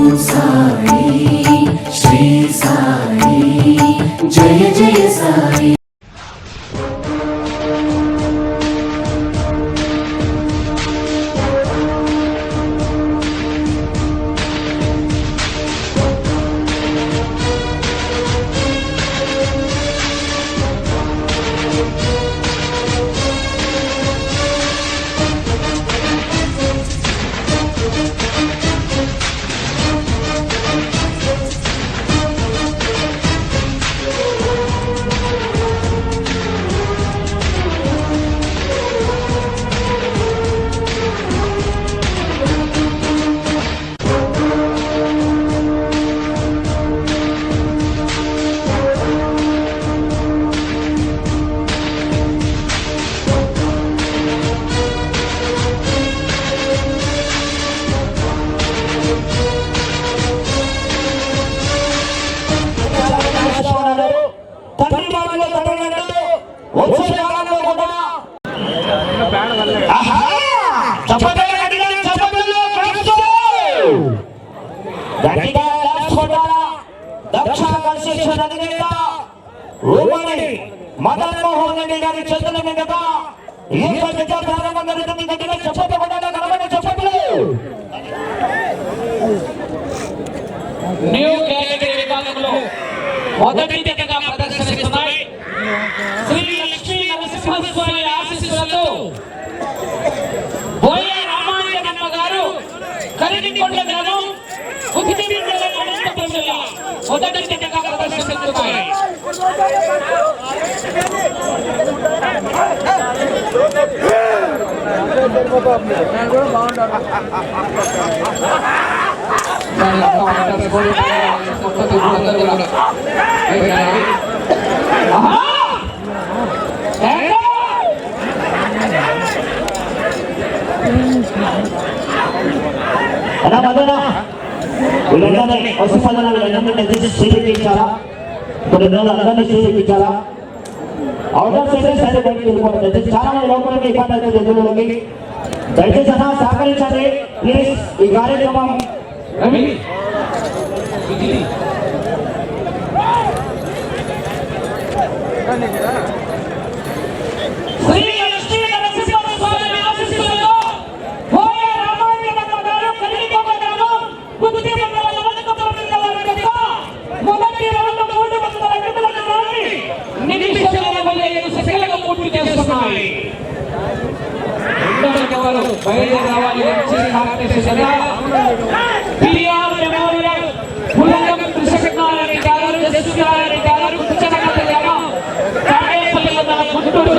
Musa గట్టిగా కొట్టాలా? Daksha construction అధినేత ఉమ్మడి మదన్ మోహన్ రెడ్డి గారి చేతుల మీదుగా ఈ విద్యా ప్రారంభం జరుగుతుంది. గట్టిగా చప్పట్లు కొట్టాలా? కలవని చప్పట్లు! న్యూ కేటగిరీ విభాగంలో మొదటి కరిగికొండ గ్రామం కుకిటి మండలం అనంతపురం జిల్లా మొదటి జతగా ప్రదర్శనిస్తున్నాయి అలా మదన అందరినీ పశుపాలనలు వీళ్ళందరినీ తీసి స్వీకరించాలా కొన్ని రోజులు అందరినీ స్వీకరించాలా అవకాశం సరే దయచేసి చాలా మంది లోపలికి ఇబ్బంది ఎదురులోకి దయచేసి అన్నా ప్లీజ్ ఈ కార్యక్రమం లక్ష్మీ నరసింహస్వామి ఆశీస్సులతో బోయ రామాయణమ్మ గారు కరిగికొండ గ్రామం కుకిటి మండలం అనంతపురం జిల్లా వారి జత మొదటి రౌండ్ మూడు వందల అడుగుల దూరాన్ని నిమిషం ఇరవై ఐదు సెకండ్లకు పూర్తి చేస్తున్నాయి రెండవ జవారు బయలుదేరి రావాలి. గారు గారు గుంటూరు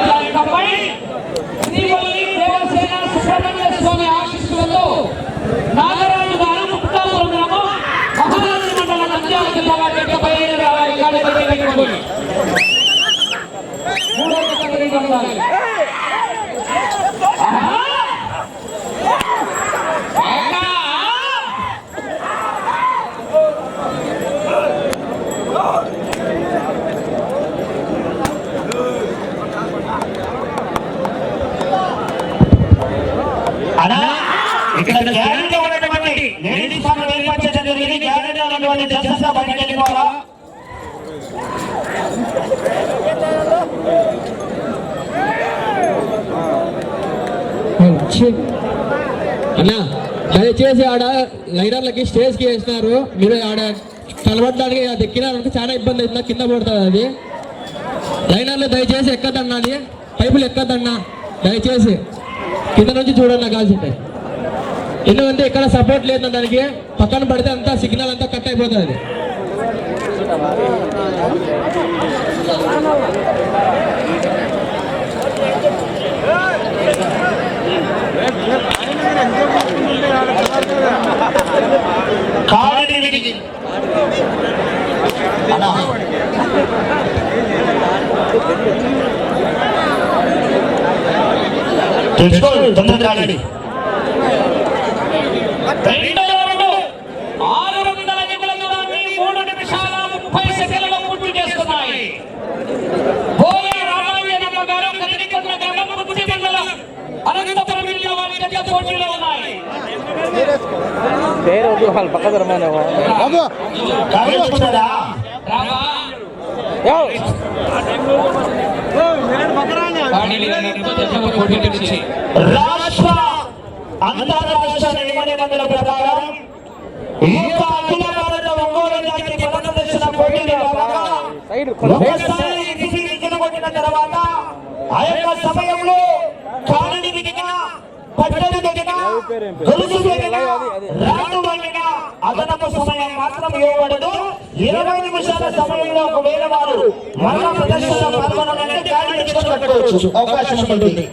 ఇక్కడ గ్యారెంటీ ఉన్నటువంటి లేడీస్ ఫామ్ ఏర్పాటు చేయడం జరిగింది. గ్యారెంటీ ఉన్నటువంటి జడ్జెస్ బయటికి వెళ్ళిపోవాలా అన్నా దయచేసి ఆడ లైడర్లకి స్టేజ్కి వేసినారు మీరు ఆడ కలబడడానికి అది ఎక్కినారంటే చాలా ఇబ్బంది అవుతుంది. కింద పడుతుంది అది. లైనర్లు దయచేసి ఎక్కదన్నా అది. పైపులు ఎక్కదన్నా దయచేసి. కింద నుంచి చూడన్నా కాల్సింటే ఎందుకంటే ఇక్కడ సపోర్ట్ లేదు దానికి. పక్కన పడితే అంతా సిగ్నల్ అంతా కట్ అయిపోతుంది. తెలుసుకోండి తొందరగా ఆరు వందల అడుగుల దూరాన్ని మూడు నిమిషాల ముప్పై సెకండ్లలో పూర్తి చేస్తున్నాయి బోయ రామాయణమ్మ గారు కదిరికొండ గ్రామం కుర్తి మండలం అనంతపురం జిల్లా వారి జత పోటీలో ఉన్నాయి పేరు వాళ్ళు పక్క ధర్మానేమో రాష్ట్ర అంతర్రాష్ట్ర నియమ నిబంధనల ప్రకారం ఈ యొక్క అఖిల భారత ఒంగోలు జాతి పోటీలో ఒకసారి కొట్టిన తర్వాత ఆ యొక్క సమయంలో కాలని దిగిన దిగిన గొలుసు దిగిన రాను వంగిన అదనపు సమయం మాత్రం ఇవ్వబడదు. ఇరవై నిమిషాల సమయంలో ఒకవేళ వారు మరణ ప్రదర్శనలో పాల్గొనాలంటే గాలి అవకాశం ఉంటుంది.